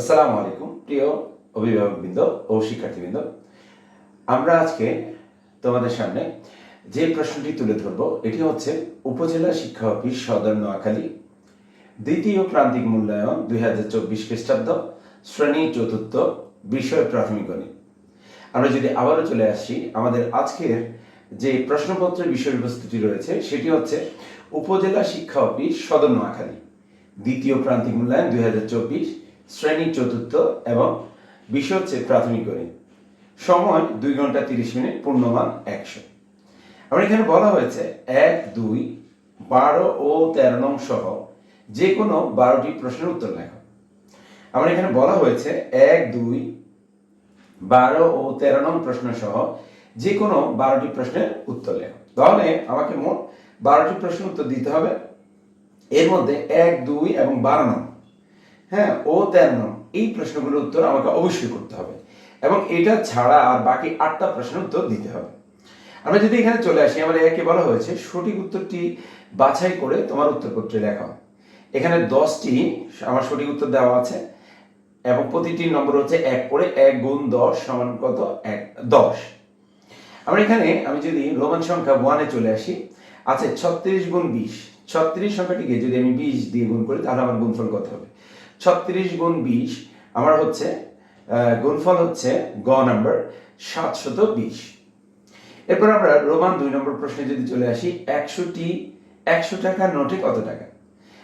আসসালামু আলাইকুম, প্রিয় অভিভাবকবৃন্দ ও শিক্ষার্থীবৃন্দ। আমরা আজকে তোমাদের সামনে যে প্রশ্নটি তুলে ধরব, এটি হচ্ছে উপজেলা শিক্ষা অফিস সদর নোয়াখালী, দ্বিতীয় প্রান্তিক মূল্যায়ন দুই হাজার চব্বিশ খ্রিস্টাব্দ, শ্রেণি চতুর্থ, বিষয় প্রাথমিক গণিত। আমরা যদি আবারও চলে আসি, আমাদের আজকের যে প্রশ্নপত্রের বিষয়বস্তুটি রয়েছে, সেটি হচ্ছে উপজেলা শিক্ষা অফিস সদর নোয়াখালী, দ্বিতীয় প্রান্তিক মূল্যায়ন দুই হাজার চব্বিশ শ্রেণি চতুর্থ এবং বিষয় হচ্ছে প্রাথমিক গণিত। সময় দুই ঘণ্টা তিরিশ মিনিট, পূর্ণমান একশো। আমার এখানে বলা হয়েছে এক, দুই, বারো ও তেরো নং সহ যে কোনো বারোটি প্রশ্নের উত্তর লেখো। আমার এখানে বলা হয়েছে এক, দুই, বারো ও তেরো নং প্রশ্ন সহ যে কোনো বারোটি প্রশ্নের উত্তর লেখো। তাহলে আমাকে মোট বারোটি প্রশ্নের উত্তর দিতে হবে। এর মধ্যে এক, দুই এবং বারো নং হ্যাঁ ও তেরো এই প্রশ্নগুলোর উত্তর আমাকে অবশ্যই করতে হবে। এবং এটা ছাড়া আর বাকি আটটা প্রশ্নের উত্তর দিতে হবে। আমরা যদি এখানে চলে আসি আমার একে বলা হয়েছে, সঠিক উত্তরটি বাছাই করে তোমার উত্তরপত্রে লেখা এখানে দশটি আমার সঠিক উত্তর দেওয়া আছে, এবং প্রতিটি নম্বর হচ্ছে এক করে এক গুণ দশ সমান কত? এক, দশ। আমরা এখানে, আমি যদি রোমান সংখ্যা ওয়ানে চলে আসি, আছে ছত্রিশ গুণ বিশ। ছত্রিশ সংখ্যাটিকে যদি আমি বিশ দিয়ে গুণ করি, তাহলে আমার গুণফল কত হবে? ছত্রিশ গুণ বিশ, আমার হচ্ছে গুণফল হচ্ছে গ নাম্বার সাতশত বিশ। এরপর আমরা রোমান দুই নম্বর প্রশ্নে যদি চলে আসি, একশোটি, একশো টাকার নোটে কত টাকা?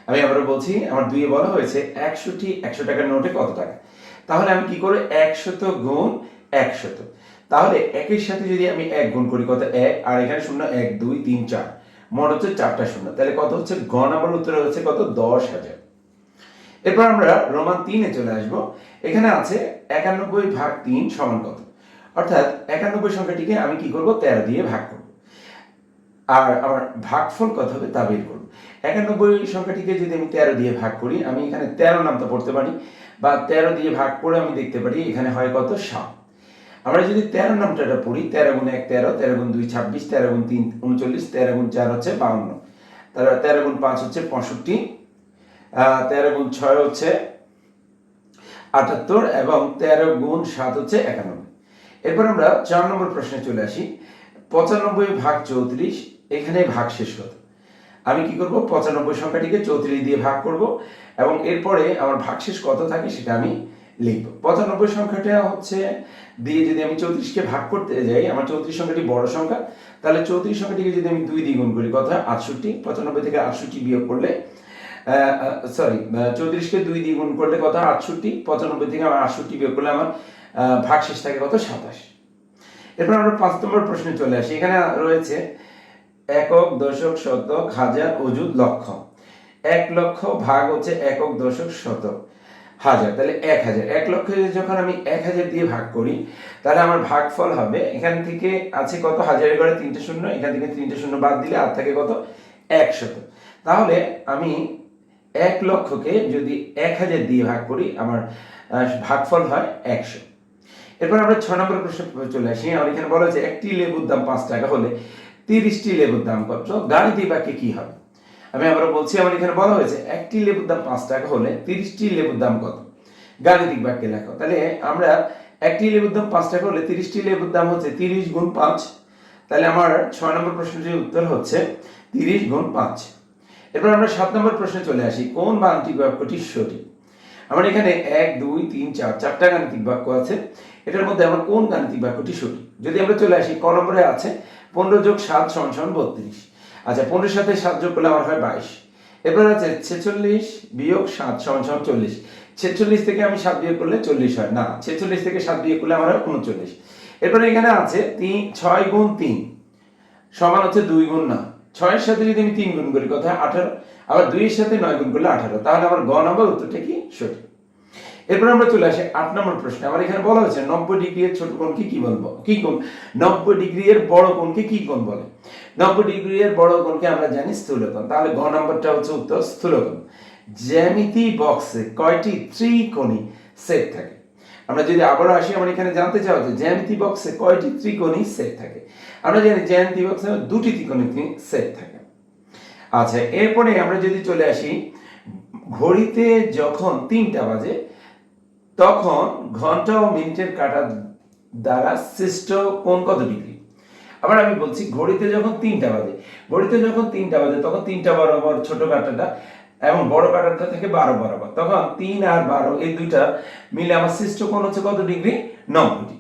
আমি আবারও বলছি, আমার দুইয়ে বলা হয়েছে, একশোটি, একশো টাকার নোটে কত টাকা? তাহলে আমি কি করে একশত গুণ একশত। তাহলে একের সাথে যদি আমি এক গুণ করি, কত? এক, আর এখানে শূন্য, এক, দুই, তিন, চার। মোট হচ্ছে চারটা শূন্য। তাহলে কত হচ্ছে? গ নাম্বার উত্তরে হচ্ছে কত? দশ হাজার। এরপর আমরা রোমান তিনে চলে আসব। এখানে আছে একানব্বই ভাগ তিন সমান কত? অর্থাৎ একানব্বই সংখ্যাটিকে আমি কি করব? তেরো দিয়ে ভাগ করব। আর আমার ভাগফল কত হবে? তা বের করব। একানব্বই সংখ্যাটিকে যদি আমি তেরো দিয়ে ভাগ করি, আমি এখানে তেরো নামটা পড়তে পারি বা তেরো দিয়ে ভাগ করে আমি দেখতে পারি এখানে হয় কত? সাত। আমরা যদি তেরো নামটা পড়ি, তেরো গুণ এক তেরো তেরো গুণ দুই ছাব্বিশ, তেরো গুণ তিন উনচল্লিশ, তেরো গুণ চার হচ্ছে বাউন্ন। তেরো গুণ পাঁচ হচ্ছে পঁয়ষট্টি তেরো গুণ ছয় হচ্ছে আটাত্তর এবং তেরো গুণ সাত হচ্ছে একানব্বই। এরপর আমরা চার নম্বর প্রশ্নে চলে আসি। পঁচানব্বই ভাগ চৌত্রিশ, এখানে ভাগ শেষ কত? আমি কি করব? পঁচানব্বই সংখ্যাটিকে চৌত্রিশ দিয়ে ভাগ করব এবং এরপরে আমার ভাগশেষ কত থাকে সেটা আমি লিখব। পঁচানব্বই সংখ্যাটা হচ্ছে দিয়ে যদি আমি চৌত্রিশকে ভাগ করতে যাই, আমার চৌত্রিশ সংখ্যাটি বড় সংখ্যা, তাহলে চৌত্রিশ সংখ্যাটিকে যদি আমি দুই দ্বিগুণ করি কথা আটষট্টি। পঁচানব্বই থেকে আটষট্টি বিয়োগ করলে সরি চৌত্রিশকে দুই দিয়ে গুণ করলে কত? আটষট্টি, পঁচানব্বই থেকে আমার আটষট্টি বিয়োগ করলে আমার ভাগশেষ থাকে কত? সাতাশ। এরপর আমরা পাঁচ নম্বর প্রশ্নে চলে আসি। এখানে রয়েছে একক, দশক, শতক, হাজার, অযুত, লক্ষ। এক লক্ষ ভাগ হচ্ছে একক, দশক, শতক। হাজার, তাহলে এক হাজার। এক লক্ষ যখন আমি এক হাজার দিয়ে ভাগ করি, তাহলে আমার ভাগফল হবে, এখান থেকে আছে কত? হাজারের ঘরে তিনটে শূন্য, এখান থেকে তিনটে শূন্য বাদ দিলে আর থাকে কত? একশত তাহলে আমি এক লক্ষকে যদি এক হাজার দিয়ে ভাগ করি, আমার ভাগফল হয় একশো। এরপর আমরা ছ নম্বর প্রশ্ন চলে আসি। আমার এখানে বলা হয়েছে, একটি লেবুর দাম পাঁচ টাকা হলে তিরিশটি লেবুর দাম কত? গাণিতিক বাক্যে কি হবে? আমি আবার বলছি, আমার এখানে বলা হয়েছে, একটি লেবুর দাম পাঁচ টাকা হলে তিরিশটি লেবুর দাম কত? গাণিতিক বাক্যে লেখো। তাহলে আমরা একটি লেবুর দাম পাঁচ টাকা হলে তিরিশটি লেবুর দাম হচ্ছে তিরিশ গুণ পাঁচ। তাহলে আমার ছয় নম্বর প্রশ্নটির উত্তর হচ্ছে তিরিশ গুণ পাঁচ। এরপর আমরা সাত নম্বর প্রশ্নে চলে আসি, কোন গাণিতিক বাক্যটি সঠিক? আমার এখানে এক, দুই, তিন, চার, চারটা গাণিতিক বাক্য আছে। এটার মধ্যে আমার কোন গাণিতিক বাক্যটি সঠিক? যদি আমরা চলে আসি, ক নম্বরে আছে, পনেরো যোগ সাত সমান সমান বত্রিশ। আচ্ছা পনেরোর সাথে সাত যোগ করলে আমার হয় বাইশ। এরপর আছে, ছেচল্লিশ বিয়োগ সাত সমান সমান চল্লিশ। ছেচল্লিশ থেকে আমি সাত বিয়োগ করলে চল্লিশ হয়। না, ছেচল্লিশ থেকে সাত বিয়োগ করলে আমার হয় উনচল্লিশ। এরপরে এখানে আছে, তিন, ছয় গুণ তিন সমান হচ্ছে দুই গুণ না ছয়ের সাথে যদি আমি তিন গুণ করি কথা আঠারো। আবার দুইয়ের সাথে নয় গুণ করলে আঠারো। তাহলে আমার গ নম্বর উত্তরটা কি? সঠিক। এরপর আমরা চলে আসি আট নম্বর প্রশ্নে। আমার এখানে বলা হয়েছে, নব্বই ডিগ্রি এর ছোট কোণকে কি বলব? কি কোণ? নব্বই ডিগ্রি এর বড় কোণকে কি কোণ বলে? নব্বই ডিগ্রি এর বড় কোণকে আমরা জানি স্থূলকোণ। তাহলে ঘ নম্বরটা হচ্ছে উত্তর স্থূলকোণ। জ্যামিতি বক্সে কয়টি ত্রিকোণী সেট থাকে? আমরা যদি আবারও আসি, আমরা এখানে জানতে চাও যে জ্যামিতি বক্সে কয়টি ত্রিকোণী সেট থাকে? আমরা জানি জ্যামিতি বক্সে দুটি ত্রিকোণী সেট থাকে। আচ্ছা এরপরে আমরা যদি চলে আসি, ঘড়িতে যখন তিনটা বাজে, তখন ঘণ্টা ও মিনিটের কাটা দ্বারা সৃষ্ট কোন কত ডিগ্রি? আবার আমি বলছি, ঘড়িতে যখন তিনটা বাজে, ঘড়িতে যখন তিনটা বাজে, তখন তিনটা বরাবর ছোট কাটাটা এবং বড় কাটাটা থেকে বারো বরাবর। তখন তিন আর বারো, এই দুইটা মিলে আমার সৃষ্ট কোণ হচ্ছে কত ডিগ্রি? নব্বই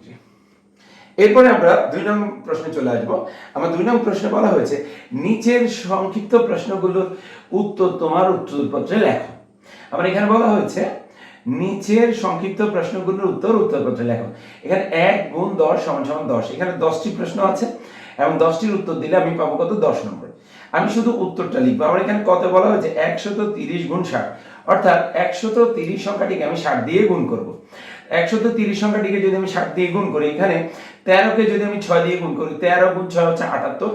এরপরে আমরা দুই নম্বর প্রশ্নে চলে আসব। আমার দুই নম্বর প্রশ্নে বলা হয়েছে, নিচের সংক্ষিপ্ত প্রশ্নগুলোর উত্তর তোমার উত্তরপত্রে লেখো। আমার এখানে বলা হয়েছে, নিচের সংক্ষিপ্ত প্রশ্নগুলোর উত্তর উত্তরপত্রে লেখো। এখানে এক গুণ দশ সমান সমান দশ। এখানে দশটি প্রশ্ন আছে, এবং দশটির উত্তর দিলে আমি পাবো কত? দশ নম্বর। আমি শুধু উত্তরটা লিখব। আমার এখানে কত বলা হয়েছে? একশত তিরিশ গুণ ষাট। অর্থাৎ একশত তিরিশ সংখ্যাটিকে আমি ষাট দিয়ে গুণ করব। একশত তিরিশ সংখ্যাটিকে যদি আমি ষাট দিয়ে গুণ করি, এখানে তেরোকে যদি আমি ছয় দিয়ে গুণ করি, তেরো গুণ ছয় হচ্ছে আটাত্তর।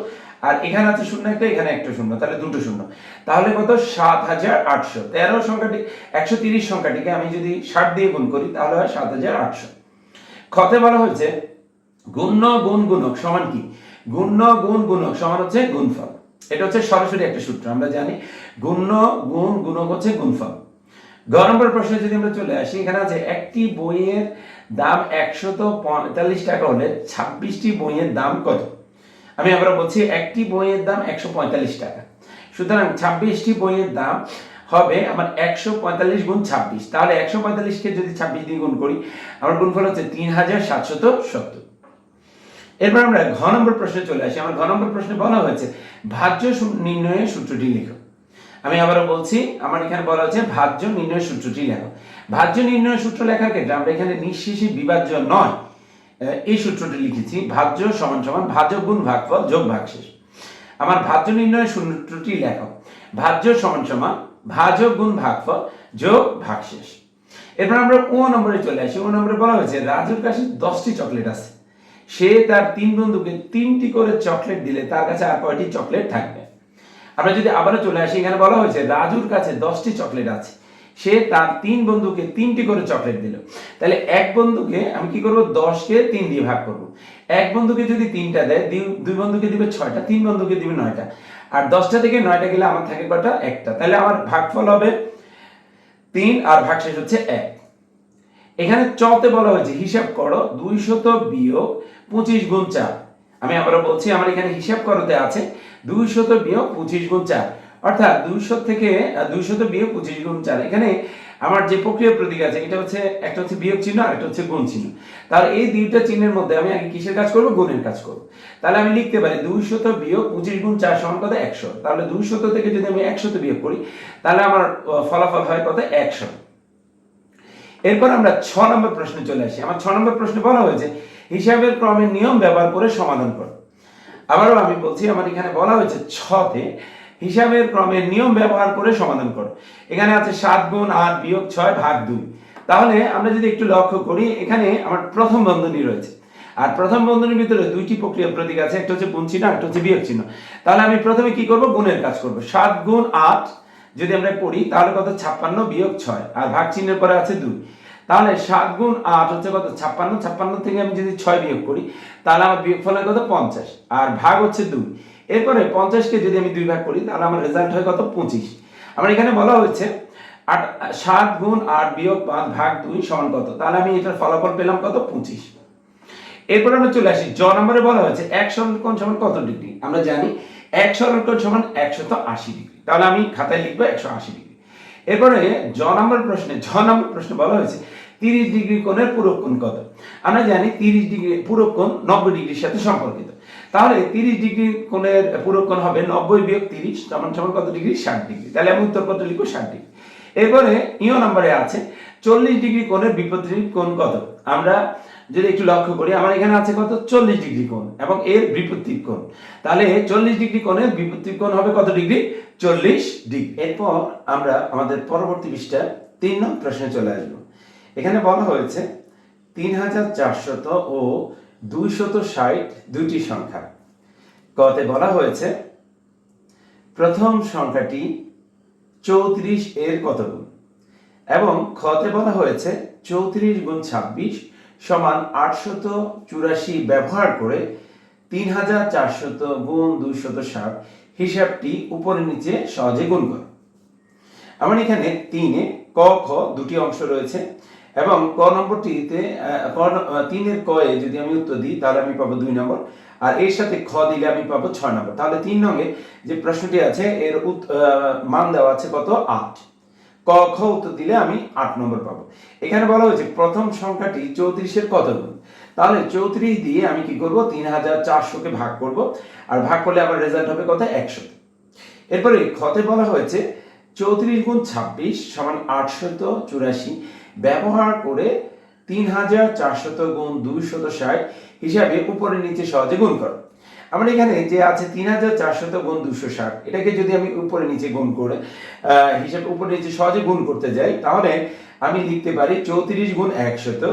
আর এখানে আছে শূন্য একটা, এখানে একটা শূন্য, তাহলে দুটো শূন্য। তাহলে কত? সাত হাজার আটশো। তেরো সংখ্যাটি, একশো তিরিশ সংখ্যাটিকে আমি যদি ষাট দিয়ে গুণ করি, তাহলে হয় সাত হাজার আটশো। খতে বলা হয়েছে, গুণ্য গুণ গুণক সমান কি? গুণ্য গুণ গুণক সমান হচ্ছে গুণফল। এটা হচ্ছে সরাসরি একটা সূত্র, আমরা জানি। গুণ্য গুণ গুণক হচ্ছে গুণফল। গ নম্বর প্রশ্নে যদি আমরা চলে আসি, এখানে আছে একটি বইয়ের দাম একশত পঁয়তাল্লিশ টাকা হলে ছাব্বিশটি বইয়ের দাম কত? আমি আবার বলছি একটি বইয়ের দাম একশো পঁয়তাল্লিশ টাকা। সুতরাং ছাব্বিশটি বইয়ের দাম হবে আমার একশো পঁয়তাল্লিশ গুণ ছাব্বিশ। তাহলে একশো পঁয়তাল্লিশকে যদি ছাব্বিশ দিয়ে গুণ করি, আমার গুণফল হচ্ছে তিন হাজার সাতশত সত্তর। এরপর আমরা ঘ নম্বর প্রশ্নে চলে আসি। আমার ঘ নম্বর প্রশ্নে বলা হয়েছে, ভাজ্য নির্ণয়ের সূত্রটি লিখো। আমি আবারও বলছি, আমার এখানে বলা হচ্ছে ভাজ্য নির্ণয়ের সূত্রটি লেখো ভাজ্য নির্ণয়ের সূত্র লেখার ক্ষেত্রে আমরা এখানে নিঃশেষে বিভাজ্য নয় এই সূত্রটি লিখেছি, ভাজ্য সমান সমান ভাজ্য গুণ ভাগফল যোগ ভাগশেষ। আমার ভাজ্য নির্ণয়ের সূত্রটি লেখো, ভাজ্য সমান সমান ভাজ্য গুণ ভাগফল যোগ ভাগশেষ। এরপর আমরা ও নম্বরে চলে আসি, ও নম্বরে বলা হয়েছে, রাজুর কাছে দশটি চকলেট আছে। সে তার তিন বন্ধুকে তিনটি করে চকলেট দিলে তার কাছে আর কয়টি চকলেট থাকবে? আমরা যদি আবারও চলে আসি, এখানে বলা হয়েছে, রাজুর কাছে দশটি চকলেট আছে। সে তার তিন বন্ধুকে তিনটি করে চকলেট দিল। তাহলে এক বন্ধুকে আমি কি করব? দশকে তিন দিয়ে ভাগ করব। এক বন্ধুকে যদি তিনটা দেয়, দুই- বন্ধুকে দিবে ছয়টা, তিন বন্ধুকে দিবে নয়টা। আর দশটা থেকে নয়টা গেলে আমার থাকে কটা? একটা। তাহলে আমার ভাগফল হবে তিন, আর ভাগশেষ হচ্ছে এক। এখানে চতে বলা হয়েছে, হিসাব করো দুই দুইশত বিয়োগ পঁচিশ গুণ চার। আমি আবারও বলছি, আমার এখানে হিসাব করতে আছে দুইশত বিয়োগ পঁচিশ গুণ চার। অর্থাৎ দুইশো থেকে দুইশত বিয়োগ পঁচিশ গুণ চার। এখানে আমার যে প্রক্রিয়া প্রতীক আছে, এটা হচ্ছে, একটা হচ্ছে বিয়োগ চিহ্ন আর একটা হচ্ছে গুণ চিহ্ন। তার এই দুইটা চিহ্নের মধ্যে আমি আগে কিসের কাজ করব? গুণের কাজ করব। তাহলে আমি লিখতে পারি দুইশত বিয়োগ পঁচিশ গুণ চার সমান কত? একশো। তাহলে দুইশত থেকে যদি আমি একশত বিয়োগ করি, তাহলে আমার ফলাফল হয় কত? একশো। এরপর আমরা ছ নম্বর প্রশ্নে চলে আসি। আমার ছ নম্বর প্রশ্নে বলা হয়েছে, হিসাবের ক্রমের নিয়ম ব্যবহার করে সমাধান করো। আবারও আমি বলছি, আমার এখানে বলা হয়েছে ছতে হিসাবের ক্রমের নিয়ম ব্যবহার করে সমাধান করো। এখানে আছে সাত গুণ আট বিয়োগ ছয় ভাগ দুই। তাহলে আমরা যদি একটু লক্ষ্য করি, এখানে আমার প্রথম বন্ধনী রয়েছে। আর প্রথম বন্ধনীর ভিতরে দুইটি প্রক্রিয়া প্রতীক আছে, একটা হচ্ছে গুণ চিহ্ন একটা হচ্ছে বিয়োগ চিহ্ন। তাহলে আমি প্রথমে কি করব? গুণের কাজ করব। সাত গুণ আট যদি আমরা করি তাহলে কত? ছাপ্পান্ন বিয়োগ ছয়। আর ভাগ চিহ্নের পরে আছে দুই। তাহলে সাত গুণ আট হচ্ছে কত? ছাপ্পান্ন ছাপ্পান্ন থেকে আমি যদি ছয় বিয়োগ করি, তাহলে আমার বিয়োগ ফল হয় কত? পঞ্চাশ। আর ভাগ হচ্ছে দুই। এরপরে পঞ্চাশকে যদি আমি দুই ভাগ করি, তাহলে আমার রেজাল্ট হয় কত? পঁচিশ। আমার এখানে বলা হয়েছে, আট, সাত গুণ আট বিয়োগ পাঁচ ভাগ দুই সমান কত? তাহলে আমি এটার ফলাফল পেলাম কত? পঁচিশ। এরপর আমরা চলে আসি, জ নম্বরে বলা হয়েছে, এক সরল কোণ সমান কত ডিগ্রি? আমরা জানি, এক সরল কোণ সমান একশত আশি ডিগ্রি। তাহলে আমি খাতায় লিখব একশো আশি ডিগ্রি। এরপরে জ নম্বর প্রশ্নে ছ নম্বর প্রশ্নে বলা হয়েছে তিরিশ ডিগ্রি কোণের পূরক কোণ কত? আমরা জানি তিরিশ ডিগ্রি পূরক কোণ নব্বই ডিগ্রির সাথে সম্পর্কিত। তাহলে তিরিশ ডিগ্রি কোণের পূরক কোণ হবে নব্বই বিয়োগ তিরিশ, সমান সমান কত ডিগ্রি? ষাট ডিগ্রি। তাহলে আমি উত্তরপত্র লিখব ষাট ডিগ্রি। এরপরে ইও নম্বরে আছে, চল্লিশ ডিগ্রি কোণের বিপরীত কোণ কত? আমরা যদি একটু লক্ষ্য করি, আমার এখানে আছে কত? চল্লিশ ডিগ্রি কোণ এবং এর বিপরীত কোণ। তাহলে চল্লিশ ডিগ্রি কোণের বিপরীত কোণ হবে কত ডিগ্রি? চল্লিশ ডিগ্রি। এরপর আমরা আমাদের পরবর্তী পৃষ্ঠা তিন নং প্রশ্নে চলে আসব। এখানে বলা হয়েছে তিন হাজার চারশত ও দুইশত ষাট দুইটি সংখ্যা। কতে বলা হয়েছে প্রথম সংখ্যাটি চৌত্রিশ এর কত গুণ এবং খতে বলা হয়েছে চৌত্রিশ গুণ ছাব্বিশ সমান আটশত চুরাশি ব্যবহার করে তিন হাজার চারশত গুণ দুইশত ষাট হিসাবটি উপরে নিচে সহজে গুণ করো। আমার এখানে তিনে ক, খ দুটি অংশ রয়েছে। এবং ক নম্বরটিতে তিনের কয়ে যদি আমি উত্তর দিই, তাহলে আমি পাবো দুই নম্বর। আর এর সাথে খ দিলে আমি পাবো ছয় নম্বর। তাহলে তিন নঙ্গে যে প্রশ্নটি আছে, এর মান দেওয়া আছে কত? আট। ক, খ উত্তর দিলে আমি আট নম্বর পাবো। এখানে বলা হয়েছে, প্রথম সংখ্যাটি চৌত্রিশের কত গুণ? তাহলে চৌত্রিশ দিয়ে আমি কি করব? তিন হাজার চারশোকে ভাগ করব। আর ভাগ করলে আমার রেজাল্ট হবে কত? একশো। এরপরে খতে বলা হয়েছে, চৌত্রিশ গুণ ছাব্বিশ সমান আটশত চুরাশি। ব্যবহার করে তিন হাজার চারশত গুণ দুইশত ষাট হিসাবে উপরে নিচে সহজে গুণ করো। আমার এখানে যে আছে তিন হাজার চারশত গুণ দুশো ষাট, এটাকে যদি আমি উপরে নিচে গুণ করে হিসাবে উপরে নিচে সহজে গুণ করতে যাই, তাহলে আমি লিখতে পারি চৌত্রিশ গুণ একশত,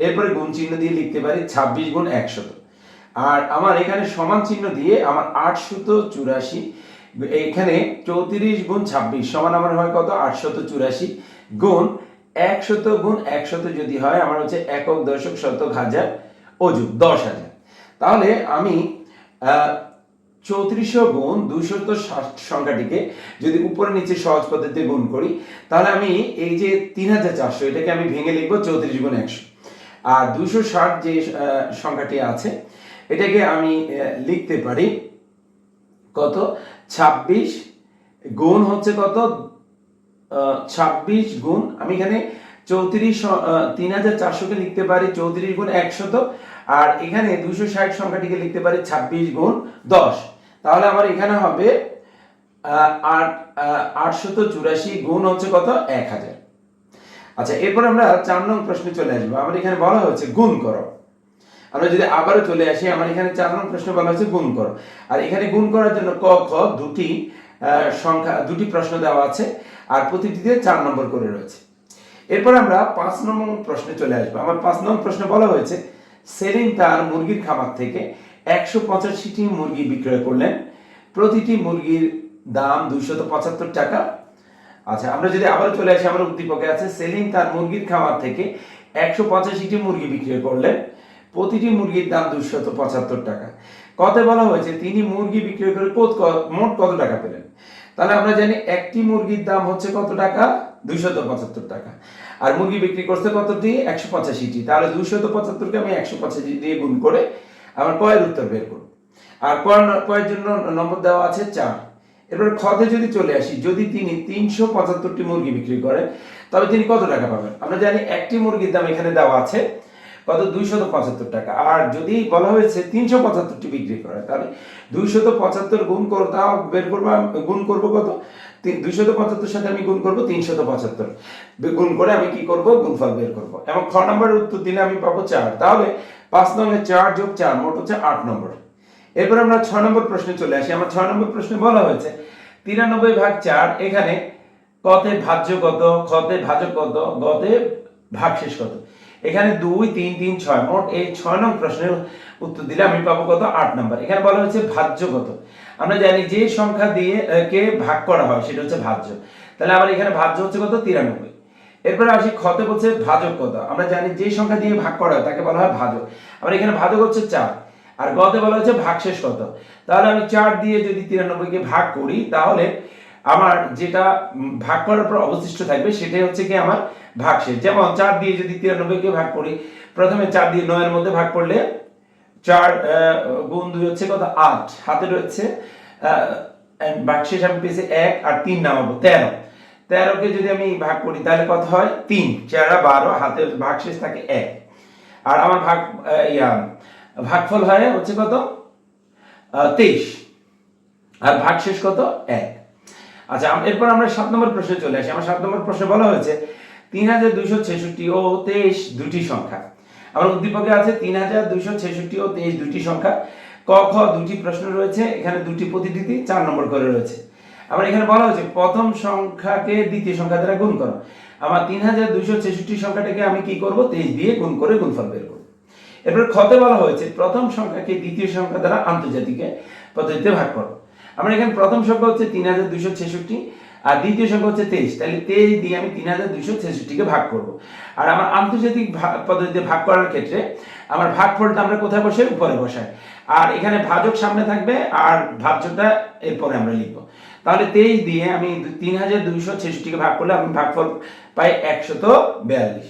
এরপরে গুণ চিহ্ন দিয়ে লিখতে পারি ছাব্বিশ গুণ একশত। আর আমার এখানে সমান চিহ্ন দিয়ে আমার আটশত চুরাশি, এখানে চৌত্রিশ গুণ ছাব্বিশ, সমান আমার হয় কত? আটশত চুরাশি গুণ একশত গুণ একশত যদি হয়, আমার হচ্ছে একক দশক শতক হাজার অযুগ দশ হাজার। তাহলে আমি চৌত্রিশশো গুণ দুইশত ষাট সংখ্যাটিকে যদি উপরে নিচে সহজ পদ্ধতিতে গুণ করি, তাহলে আমি এই যে তিন হাজার চারশো, এটাকে আমি ভেঙে লিখব চৌত্রিশ গুণ একশো। আর দুশো ষাট যে সংখ্যাটি আছে, এটাকে আমি লিখতে পারি কত? ছাব্বিশ গুণ হচ্ছে কত? ছাব্বিশ গুণ, আমি এখানে চৌত্রিশ তিন হাজার চারশোকে লিখতে পারি চৌত্রিশ গুণ একশত, আর এখানে দুশো ষাট সংখ্যাটিকে লিখতে পারি ছাব্বিশ গুণ দশ। তাহলে আমার এখানে হবে আট আটশত চুরাশি গুণ হচ্ছে কত? এক হাজার। আচ্ছা এরপর আমরা চার নং প্রশ্নে চলে আসব। আমার এখানে বলা হয়েছে গুণ করো। আমরা যদি আবারও চলে আসি, আমার এখানে চার নং প্রশ্ন বলা হয়েছে গুণ করো। আর এখানে গুণ করার জন্য ক, খ দুটি সংখ্যা দুটি প্রশ্ন দেওয়া আছে আর প্রতিটিতে চার নম্বর করে রয়েছে। এরপর আমরা পাঁচ নম্বর প্রশ্নে চলে আসব। আমার পাঁচ নম্বর প্রশ্নে বলা হয়েছে, সেলিম তার মুরগির খামার থেকে একশো পঁচাশিটি মুরগি বিক্রয় করলেন। প্রতিটি মুরগির দাম দুইশত পঁচাত্তর টাকা। আচ্ছা আমরা যদি আবার চলে আসি আমার উদ্দীপকে আছে, সেলিম তার মুরগির খামার থেকে একশো পঁচাশিটি মুরগি বিক্রি করলেন। প্রতিটি মুরগির দাম দুশত পঁচাত্তর টাকা। কতে বলা হয়েছে, তিনি মুরগি বিক্রি করে মোট কত টাকা পেলেন? তাহলে আমরা জানি একটি মুরগির দাম হচ্ছে কত টাকা? দুইশত পঁচাত্তর টাকা। আর মুরগি বিক্রি করছে কতটি? একশো পঁচাশিটি। তাহলে দুইশত পঁচাত্তরকে আমি একশো পঁচাশি দিয়ে গুণ করে আমার কয়ের উত্তর বের করব। আর কয়ের জন্য নম্বর দেওয়া আছে চার। এরপর খতে যদি চলে আসি, যদি তিনি তিনশো পঁচাত্তরটি মুরগি বিক্রি করেন, তবে তিনি কত টাকা পাবেন? আমরা জানি একটি মুরগির দাম এখানে দেওয়া আছে কত? দুইশত পঁচাত্তর টাকা। আর যদি বলা হয়েছে তিনশো পঁচাত্তরটি বিক্রি করে, তাহলে দুইশত পঁচাত্তর গুণ করো, তাও বের করব, গুণ করব কত? দুইশত পঁচাত্তর সাথে আমি গুণ করব তিনশত পঁচাত্তর। গুণ করে আমি কি করব? গুণফল বের করব। এবং খ নম্বরের উত্তর দিলে আমি পাবো চার। তাহলে পাঁচ নম্বরে চার যোগ চার, মোট হচ্ছে আট নম্বর। এরপর আমরা ছয় নম্বর প্রশ্নে চলে আসি। আমার ছয় নম্বর প্রশ্নে বলা হয়েছে, তিরানব্বই ভাগ চার, এখানে কতে ভাজ্য কত? খতে ভাজক কত? গতে ভাগশেষ কত? এখানে দুই, তিন তিন, ছয়। মোট এই ছয় নং প্রশ্নের উত্তর দিলে আমি পাবো কত? আট নম্বর। এখানে বলা হয়েছে ভাজ্য কত? আমরা জানি যে সংখ্যা দিয়ে কে ভাগ করা হয় সেটা হচ্ছে ভাজ্য। তাহলে আমার এখানে ভাজ্য হচ্ছে কত? তিরানব্বই। এরপরে আসি খতে বলছে ভাজক কত? আমরা জানি যে সংখ্যা দিয়ে ভাগ করা হয় তাকে বলা হয় ভাজক। আমার এখানে ভাজক হচ্ছে চার। আর গতে বলা হচ্ছে ভাগশেষ কত? তাহলে আমি চার দিয়ে যদি তিরানব্বইকে ভাগ করি, তাহলে আমার যেটা ভাগ করার পর অবশিষ্ট থাকবে সেটাই হচ্ছে কি আমার ভাগশেষ। যেমন চার দিয়ে যদি তিরানব্বইকে ভাগ করি, প্রথমে চার দিয়ে নয়ের মধ্যে ভাগ করলে চার গুণ দুই হচ্ছে কত? আট। হাতে রয়েছে ভাগশেষ আমি পেয়েছি এক আর তিন নামাবো, তেরো। তেরোকে যদি আমি ভাগ করি, তাহলে কত হয়? তিন। চারা বারো, হাতে ভাগশেষ থাকে এক। আর আমার ভাগ ইয়া, ভাগফল হয় হচ্ছে কত? তেইশ। আর ভাগশেষ কত? এক। আচ্ছা এরপর আমরা সাত নম্বর প্রশ্নে চলে আসি। আমার সাত নম্বর প্রশ্নে বলা হয়েছে তিন হাজার দুইশো ছেষট্টি ও তেইশ দুটি সংখ্যা। আমার উদ্দীপকে আছে তিন হাজার দুইশো ছেষট্টি ও তেইশ দুটি সংখ্যা। ক, খ দুটি প্রশ্ন রয়েছে, এখানে দুটি প্রতিটিতে চার নম্বর করে রয়েছে। আমার এখানে বলা হয়েছে, প্রথম সংখ্যাকে দ্বিতীয় সংখ্যা দ্বারা গুণ করো। আমার তিন হাজার দুইশো ছেষট্টি সংখ্যাটাকে আমি কি করব? তেইশ দিয়ে গুণ করে গুণফল বের করব। এরপর খতে বলা হয়েছে, প্রথম সংখ্যাকে দ্বিতীয় সংখ্যা দ্বারা আন্তর্জাতিক পদ্ধতিতে ভাগ করো। আমরা এখানে প্রথম সংখ্যা হচ্ছে তিন হাজার দুইশো ছেষট্টি আর দ্বিতীয় সংখ্যা হচ্ছে তেইশ। তাহলে তেইশ দিয়ে আমি তিন হাজার দুইশো ছেষট্টিকে ভাগ করব। আর আমার আন্তর্জাতিক পদ্ধতিতে ভাগ করার ক্ষেত্রে আমার ভাগফলটা আমরা কোথায় বসে উপরে বসাই। আর এখানে ভাজক সামনে থাকবে আর ভাজ্যটা এরপরে আমরা লিখব। তাহলে তেইশ দিয়ে আমি তিন হাজার দুইশো ছেষট্টিকে ভাগ করলে আমি ভাগফল পাই একশত বিয়াল্লিশ।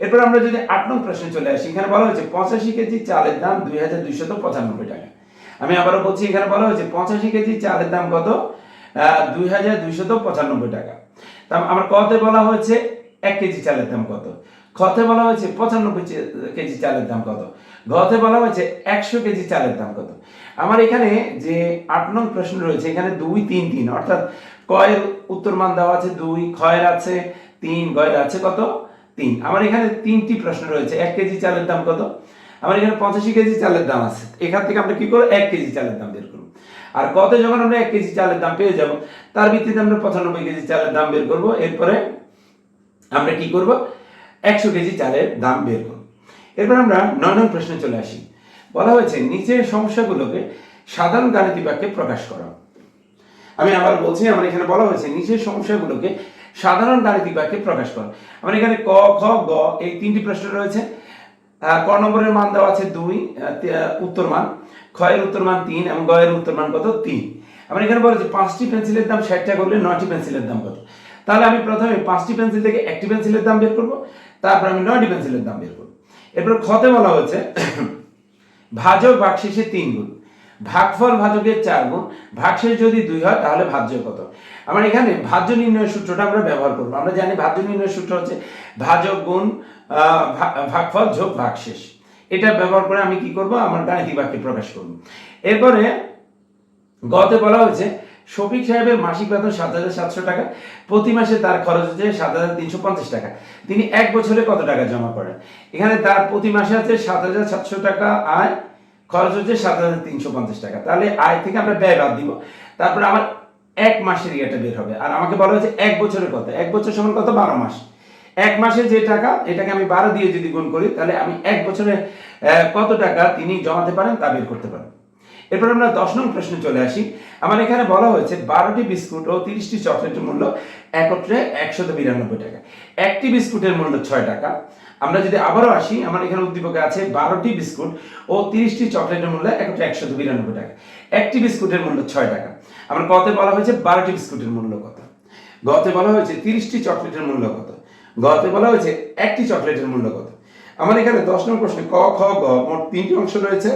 এরপর আমরা যদি আট নং প্রশ্নে চলে আসি, এখানে বলা হয়েছে পঁচাশি কেজি চালের দাম দুই হাজার দুইশত পঁচানব্বই টাকা। আমি আবারও বলছি, এখানে বলা হয়েছে পঁচাশি কেজি চালের দাম কত? দুই হাজার পঁচানব্বই টাকা। তা আমার কতে বলা হয়েছে এক কেজি চালের দাম কত? খতে বলা হয়েছে পঁচানব্বই কেজি চালের দাম কত? ঘতে বলা হয়েছে একশো কেজি চালের দাম কত? আমার এখানে যে আট নং প্রশ্ন রয়েছে, এখানে দুই, তিন তিন। অর্থাৎ কয়ের উত্তর মান দেওয়া আছে দুই ক্ষয়ের আছে তিন গয়ের আছে কত? তিন। আমার এখানে তিনটি প্রশ্ন রয়েছে, এক কেজি চালের দাম কত? আমার এখানে পঁচাশি কেজি চালের দাম আছে। এখান থেকে আমরা কি করব? এক কেজি চালের দাম বের করব। আর কত যখন আমরা এক কেজি চালের দাম পেয়ে যাব, তার ভিত্তিতে আমরা পঁচানব্বই কেজি চালের দাম বের করব। এরপরে আমরা কি করব? একশো কেজি চালের দাম বের করব। এরপর আমরা নয় নং প্রশ্নে চলে আসি। বলা হয়েছে, নিচের সমস্যাগুলোকে সাধারণ গাণিতিক বাক্যে প্রকাশ করা। আমি আবার বলছি, আমার এখানে বলা হয়েছে, নিচের সমস্যাগুলোকে সাধারণ গাণিতিক বাক্যে প্রকাশ করা। আমার এখানে ক খ গ, এই তিনটি প্রশ্ন রয়েছে। ক নম্বরের মান দেওয়া আছে দুই উত্তর মান। ক্ষয়ের উত্তর মান তিন এবং গয়ের উত্তর মান কত? তিন। আমার এখানে বলা হয়েছে পাঁচটি পেন্সিলের দাম ষাট টাকা করলে নয়টি পেন্সিলের দাম কত? তাহলে আমি প্রথমে পাঁচটি পেন্সিল থেকে একটি পেন্সিলের দাম বের করব, তারপর আমি নয়টি পেন্সিলের দাম বের করব। এরপর খতে বলা হয়েছে, ভাজক ভাগশেষে তিন গুণ, ভাগফল ভাজকের চার গুণ, ভাগশেষ যদি দুই হয় তাহলে ভাজ্য কত? আমার এখানে ভাজ্য নির্ণয়ের সূত্রটা আমরা ব্যবহার করব। আমরা জানি ভাজ্য নির্ণয়ের সূত্র হচ্ছে ভাজক গুণ ভাগফল যোগ ভাগশেষ। এটা ব্যবহার করে আমি কি করব? আমার গাণিতিক বাক্যে প্রকাশ করব। এরপরে গতে বলা হয়েছে, শফিক সাহেবের মাসিক বেতন সাত হাজার সাতশো টাকা, প্রতি মাসে তার খরচ হচ্ছে সাত হাজার তিনশো পঞ্চাশ টাকা। তিনি এক বছরে কত টাকা জমা করেন? এখানে তার প্রতি মাসে আছে সাত হাজার সাতশো টাকা আয়, খরচ হচ্ছে সাত হাজার তিনশো পঞ্চাশ টাকা। তাহলে আয় থেকে আমরা ব্যয় বাদ দিব। তারপরে আমার এক মাসের ইয়েটা বের হবে। আর আমাকে বলা হয়েছে এক বছরের কত এক বছর সমান কত? বারো মাস। এক মাসে যে টাকা, এটাকে আমি বারো দিয়ে যদি গুণ করি, তাহলে আমি এক বছরে কত টাকা তিনি জমাতে পারেন তা বের করতে পারেন। এরপর আমরা দশ নং প্রশ্নে চলে আসি। আমার এখানে বলা হয়েছে, বারোটি বিস্কুট ও তিরিশটি চকলেটের মূল্য একত্রে একশত বিরানব্বই টাকা। একটি বিস্কুটের মূল্য ছয় টাকা। আমরা যদি আবারও আসি, আমার এখানে উদ্দীপকে আছে, বারোটি বিস্কুট ও তিরিশটি চকলেটের মূল্য একত্রে একশত বিরানব্বই টাকা। একটি বিস্কুটের মূল্য ছয় টাকা। আমার কতে বলা হয়েছে, বারোটি বিস্কুটের মূল্য কত? গতে বলা হয়েছে, তিরিশটি চকলেটের মূল্য কত? গতে বলা হয়েছে, একটি চকলেটের মূল্য কত? আমার এখানে দশ নম্বর প্রশ্নে ক, খ, গ, মোট তিনটি অংশ রয়েছে।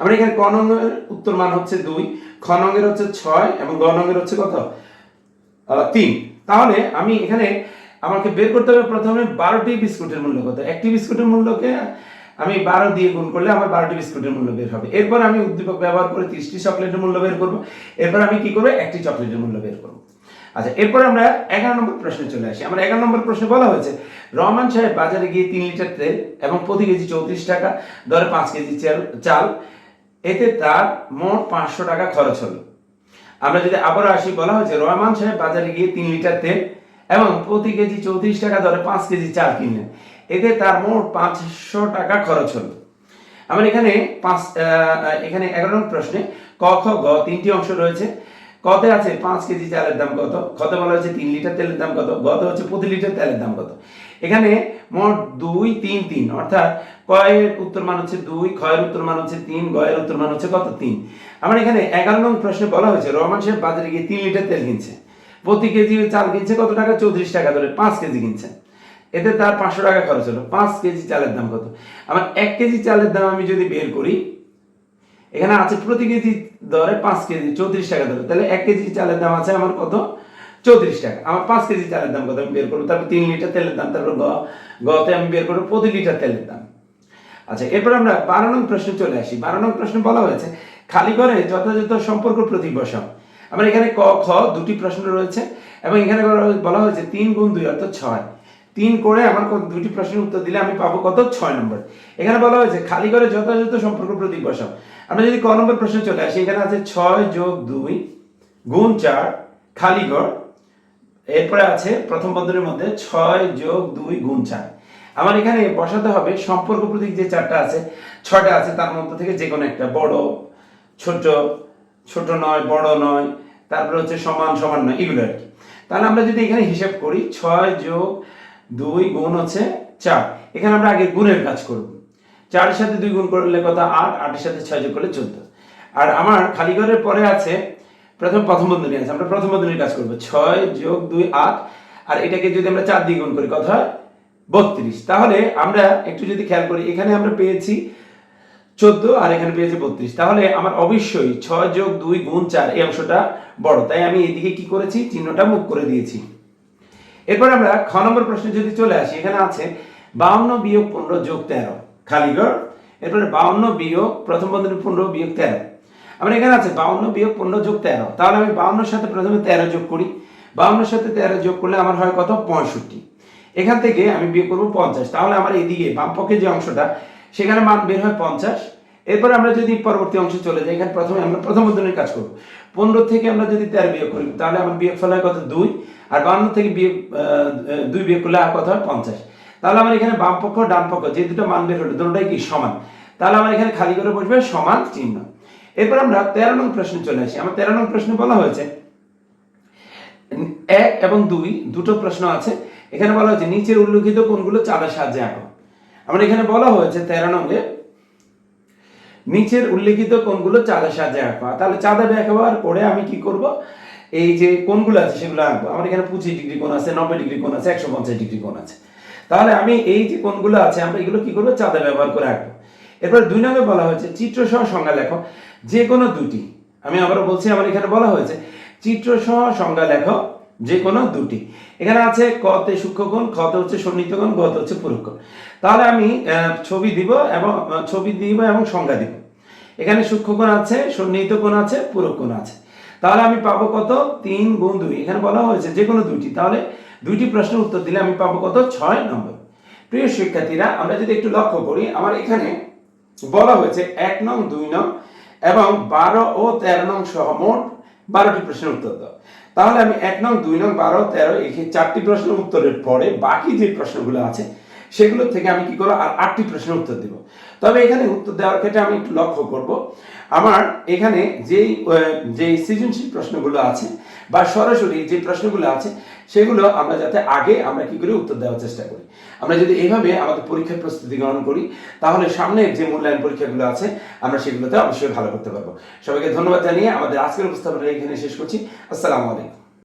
আমরা এখানে ক নঙ্গের উত্তর মান হচ্ছে দুই, খ নঙ্গের হচ্ছে ছয়, এবং গ নঙ্গের হচ্ছে কত? তিন। তাহলে আমি এখানে আমাকে বের করতে হবে প্রথমে বারোটি বিস্কুটের মূল্য কত? একটি বিস্কুটের মূল্যকে আমি বারো দিয়ে গুণ করলে আমার বারোটি বিস্কুটের মূল্য বের হবে। এরপর আমি উদ্দীপক ব্যবহার করে তিরিশটি চকলেটের মূল্য বের করব। এরপর আমি কি করব? একটি চকলেটের মূল্য বের করব। আচ্ছা এরপর আমরা এগারো নম্বর প্রশ্নে চলে আসি। আমরা এগারো নম্বর প্রশ্নে বলা হয়েছে, রহমান সাহেব বাজারে গিয়ে তিন লিটার তেল এবং প্রতি কেজি চৌত্রিশ টাকা, দরে পাঁচ কেজি চাল এতে তার মোট পাঁচশো টাকা খরচ হলো। আমরা যদি আবারও আসি, বলা হয়েছে, রহমান সাহেব বাজারে গিয়ে তিন লিটার তেল এবং প্রতি কেজি চৌত্রিশ টাকা, দরে পাঁচ কেজি চাল কিনলেন। এতে তার মোট পাঁচশো টাকা খরচ হলো। আমার এখানে পাঁচ এখানে এগারো নম্বর প্রশ্নে ক, খ, গ তিনটি অংশ রয়েছে। কতে আছে? পাঁচ কেজি চালের দাম কত? কত বলা হয়েছে তিন লিটার তেলের দাম কত? গত হচ্ছে? প্রতি লিটার তেলের দাম কত? এখানে মোট দুই, তিন তিন। অর্থাৎ কয়ের উত্তর মান হচ্ছে দুই, ক্ষয়ের উত্তর মান হচ্ছে তিন, গয়ের উত্তর মান হচ্ছে কত? তিন। আমার এখানে এগারো নং প্রশ্নে বলা হয়েছে, রহমান সাহেব বাজারে গিয়ে তিন লিটার তেল কিনছে। প্রতি কেজি চাল কিনছে কত টাকা? চৌত্রিশ টাকা ধরে পাঁচ কেজি কিনছে। এতে তার পাঁচশো টাকা খরচ হলো। পাঁচ কেজি চালের দাম কত? আমার এক কেজি চালের দাম আমি যদি বের করি, এখানে আছে প্রতি কেজি দরে পাঁচ কেজি, চৌত্রিশ টাকা ধরে তাহলে এক কেজি চালের দাম আছে আমার কত? চৌত্রিশ টাকা। আমার পাঁচ কেজি চালের দাম কত আমি বের করব? তারপর তিন লিটার তেলের দাম, তারপর গ, গতে আমি বের করব প্রতি লিটার তেলের দাম। আচ্ছা এরপর আমরা বারো নং প্রশ্নে চলে আসি। বারো নং প্রশ্নে বলা হয়েছে, খালি করে যথাযথ সম্পর্ক প্রতীক বসাও আমার এখানে ক, খ দুটি প্রশ্ন রয়েছে এবং এখানে বলা- হয়েছে তিন গুণ দুই অর্থাৎ ছয়। তিন করে আমার দুটি প্রশ্নের উত্তর দিলে আমি পাবো কত? ছয় নম্বর। এখানে বলা হয়েছে, খালি করে যথাযথ সম্পর্ক প্রতীক বসাও আমরা যদি ক নম্বর প্রশ্নে চলে আসি, এখানে আছে ছয় যোগ দুই গুণ চার, খালি ঘর এরপরে আছে প্রথম বন্ধনের মধ্যে ছয় যোগ দুই গুণ চার। আমার এখানে বসাতে হবে সম্পর্ক প্রতীক যে চারটা আছে, ছয়টা আছে, তার মধ্যে থেকে যে কোনো একটা, বড়, ছোট ছোট নয়, বড় নয়, তারপরে হচ্ছে সমান সমান নয়, এগুলো আর কি। তাহলে আমরা যদি এখানে হিসাব করি, ছয় যোগ দুই গুণ হচ্ছে চার। এখানে আমরা আগে গুণের কাজ করব। চারের সাথে দুই গুণ করলে কত? আট, আটের সাথে ছয় যোগ করলে চোদ্দ। আর আমার খালি ঘরের পরে আছে প্রথম প্রথম বন্ধনী আছে। আমরা প্রথম বন্ধনীর কাজ করব। ছয় যোগ দুই, আট। আর এটাকে যদি আমরা চার দিয়ে গুণ করি হয়? বত্রিশ। তাহলে আমরা একটু যদি খেয়াল করি, এখানে আমরা পেয়েছি চোদ্দ আর এখানে পেয়েছি বত্রিশ। তাহলে আমার অবশ্যই ছয় যোগ দুই গুণ চার এই অংশটা বড়। তাই আমি এদিকে কি করেছি? চিহ্নটা মুখ করে দিয়েছি। এরপর আমরা খ নম্বর প্রশ্নে যদি চলে আসি, এখানে আছে বাউন্ন বিয়োগ পনেরো যোগ তেরো। খালিগড় এরপরে বাউন্ন বিয়োগ প্রথম বন্ধনী পনেরো বিয়োগ তেরো। আমার এখানে আছে বাউন্ন বিয়োগ পনেরো যোগ তেরো। তাহলে আমি বাউন্নর সাথে প্রথমে তেরো যোগ করি। বাউন্নর সাথে তেরো যোগ করলে আমার হয় কত? পঁয়ষট্টি। এখান থেকে আমি বিয়োগ করব পঞ্চাশ। তাহলে আমার এদিকে বাম পক্ষে যে অংশটা, সেখানে মান বের হয় পঞ্চাশ। এরপর আমরা যদি পরবর্তী অংশে চলে যাই, এখানে প্রথমে আমরা প্রথম বন্ধনের কাজ করব। পনেরো থেকে আমরা যদি তেরো বিয়োগ করি, তাহলে আমার বিয়োগ ফল হয় কত? দুই। আর বান্ন থেকে বিয়োগ দুই বিয়োগ করলে আর কত হয়? পঞ্চাশ। তাহলে আমার এখানে বাম পক্ষ, ডান পক্ষ, যে দুটো মান বের হলো, দুটোটাই কি সমান? তাহলে আমার এখানে খালি করে বসবে সমান চিহ্ন। এরপর আমরা তেরো নং প্রশ্নে চলে আসি। আমার তেরো নং প্রশ্নে বলা হয়েছে, এক এবং দুই, দুটো প্রশ্ন আছে। এখানে বলা হয়েছে, নিচের উল্লেখিত কোনগুলো চাঁদের সাহায্যে আঁকো। আমার এখানে বলা হয়েছে তেরো নঙ্গে নিচের উল্লেখিত কোনগুলো চাঁদের সাহায্যে আঁকবো তাহলে চাঁদা ব্যবহার করে আমি কি করব? এই যে কোনগুলো আছে, সেগুলো আঁকবো। আমার এখানে পঁচিশ ডিগ্রি কোন আছে, নব্বই ডিগ্রি কোন আছে, একশো পঞ্চাশ ডিগ্রি কোন আছে। তাহলে আমি এই যে কোনগুলো আছে, আমরা এগুলো কি করব? চাঁদা ব্যবহার করে আঁকবো। এরপর দুই নম্বরে বলা হয়েছে চিত্র সহ সংজ্ঞা লেখো। যে কোনো দুটি। আমি আবারও বলছি, আমার এখানে বলা হয়েছে চিত্র সহ সংজ্ঞা লেখো, যে কোনো দুটি। এখানে আছে কতে সূক্ষ্মকোণ খতে হচ্ছে সন্নিহিতকোণ গতে হচ্ছে পুরুক্ষণ তাহলে আমি ছবি দিব এবং ছবি দিব এবং সংজ্ঞা দিব। এখানে সূক্ষ্মকোণ আছে, সন্নিহিত কোণ আছে পুরক্ষণ আছে। তাহলে আমি পাবো কত? তিন গুণ দুই। এখানে বলা হয়েছে, যে কোনো দুইটি তাহলে দুইটি প্রশ্নের উত্তর দিলে আমি পাবো কত? ছয় নম্বর। প্রিয় শিক্ষার্থীরা, আমরা যদি একটু লক্ষ্য করি, আমার এখানে বলা হয়েছে এক নং, দুই নং এবং বারো ও তেরো নং সহ মোট বারোটি প্রশ্নের উত্তর দাও। তাহলে আমি এক নং, দুই নং, বারো, তেরো এই চারটি প্রশ্নের উত্তরের পরে বাকি যে প্রশ্নগুলো আছে, সেগুলো থেকে আমি কি করব? আর আটটি প্রশ্নের উত্তর দেব। তবে এখানে উত্তর দেওয়ার ক্ষেত্রে আমি একটু লক্ষ্য করব। আমার এখানে যেই যেই সৃজনশীল প্রশ্নগুলো আছে বা সরাসরি যে প্রশ্নগুলো আছে সেগুলো আমরা যাতে আগে আমরা কি করি, উত্তর দেওয়ার চেষ্টা করি। আমরা যদি এইভাবে আমাদের পরীক্ষার প্রস্তুতি গ্রহণ করি, তাহলে সামনে যে মূল্যায়ন পরীক্ষাগুলো আছে, আমরা সেগুলোতে অবশ্যই ভালো করতে পারব। সবাইকে ধন্যবাদ জানিয়ে আমাদের আজকের উপস্থাপনা এখানে শেষ করছি। আসসালামু আলাইকুম।